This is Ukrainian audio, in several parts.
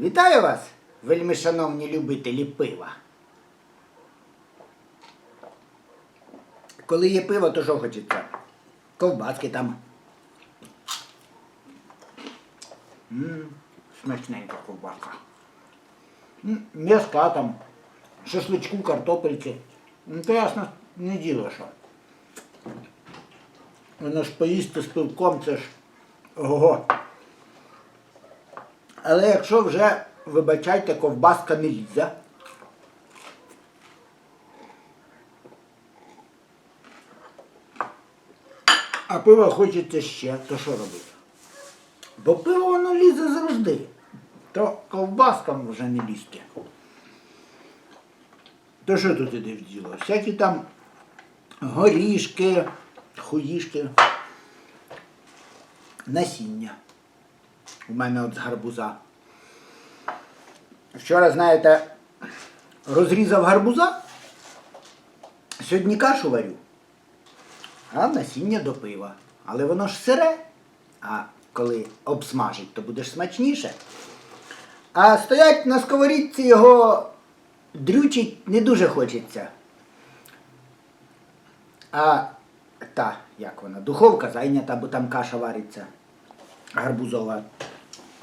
Вітаю вас, вельми шановні любителі пива. Коли є пиво, то що хочеться? Ковбаски там. М, смачненька ковбаска. М'яска там, шашличку, картопельки. Ну, то ясно, не діло що. Воно ж поїсти з пивком, це ж ого. Але якщо вже, вибачайте, ковбаска не лізе. А пиво хочеться ще, то що робити? Бо пиво воно лізе завжди. То ковбаскам вже не лізти. То що тут іде в діло? Всякі там горішки, хуїшки, насіння. У мене от з гарбуза. Вчора, знаєте, розрізав гарбуза, сьогодні кашу варю, а насіння до пива. Але воно ж сире, а коли обсмажить, то буде смачніше. А стоять на сковорідці його дрючить не дуже хочеться. А та, як вона, духовка зайнята, бо там каша вариться гарбузова.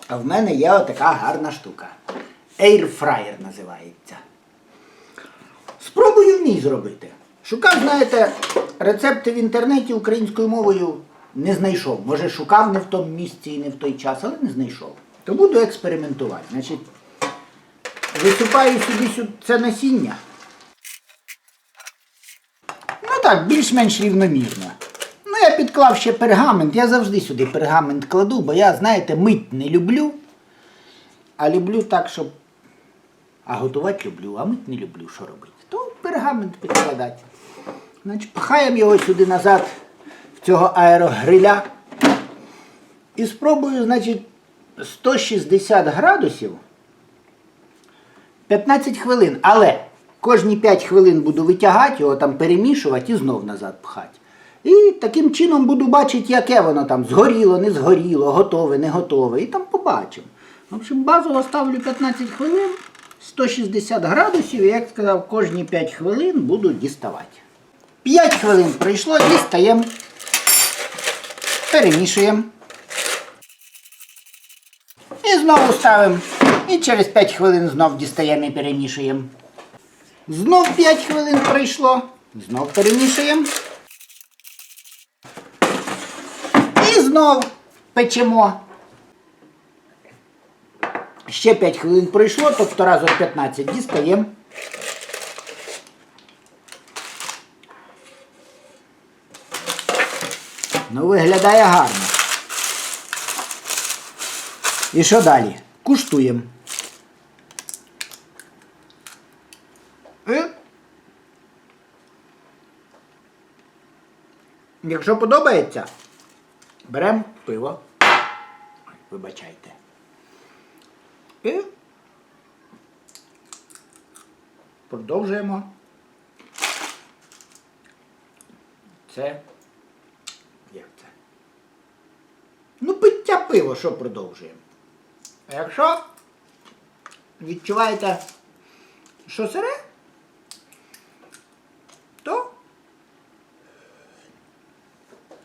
А в мене є отака гарна штука. Airfryer називається. Спробую в ній зробити. Шукав, знаєте, рецепти в інтернеті українською мовою не знайшов. Може, шукав не в тому місці і не в той час, але не знайшов. То буду експериментувати. Значить, висипаю собі сю- це насіння. Ну так, більш-менш рівномірно. Я підклав ще пергамент. Я завжди сюди пергамент кладу, бо я, знаєте, мить не люблю. А люблю так, щоб. А готувати люблю, а мить не люблю, що робити. То пергамент підкладати. Значить, пхаємо його сюди назад в цього аерогриля. І спробую, значить, 160 градусів 15 хвилин. Але кожні 5 хвилин буду витягати, його там перемішувати і знов назад пхати. І таким чином буду бачити, яке воно там згоріло, не згоріло, готове, не готове. І там побачимо. В общем, базово ставлю 15 хвилин, 160 градусів, і, як сказав, кожні 5 хвилин буду діставати. 5 хвилин пройшло, дістаємо, перемішуємо. І знову ставимо. І через 5 хвилин знов дістаємо і перемішуємо. Знов 5 хвилин пройшло. Знов перемішуємо. І знов печемо. Ще 5 хвилин пройшло, тобто разом 15 дістаємо. Ну, виглядає гарно. І що далі? Куштуємо. І... Якщо подобається, беремо пиво. Вибачайте. І продовжуємо. Це. Як це? Ну, пиття пиво, що продовжуємо. А якщо відчуваєте, що сире, то.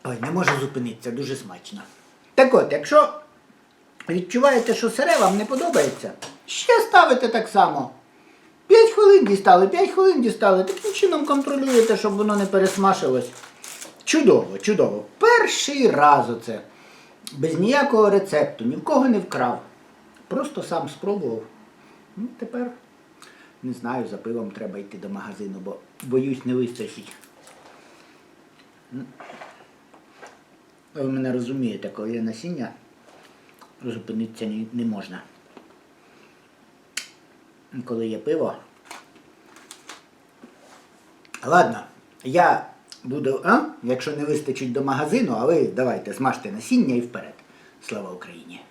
Ой, не можу зупинитися, дуже смачно. Так от, якщо відчуваєте, що сире вам не подобається, ще ставите так само. 5 хвилин дістали, 5 хвилин дістали, таким чином контролюєте, щоб воно не пересмашилось. Чудово, чудово. Перший раз оце. Без ніякого рецепту, ні в кого не вкрав. Просто сам спробував. Ну, тепер не знаю, за пивом треба йти до магазину, бо боюсь не вистачить. Ви мене розумієте, коли є насіння, зупинитися не, не можна. Коли є пиво. Ладно, я буду, а? якщо не вистачить до магазину, а ви давайте смажте насіння і вперед. Слава Україні!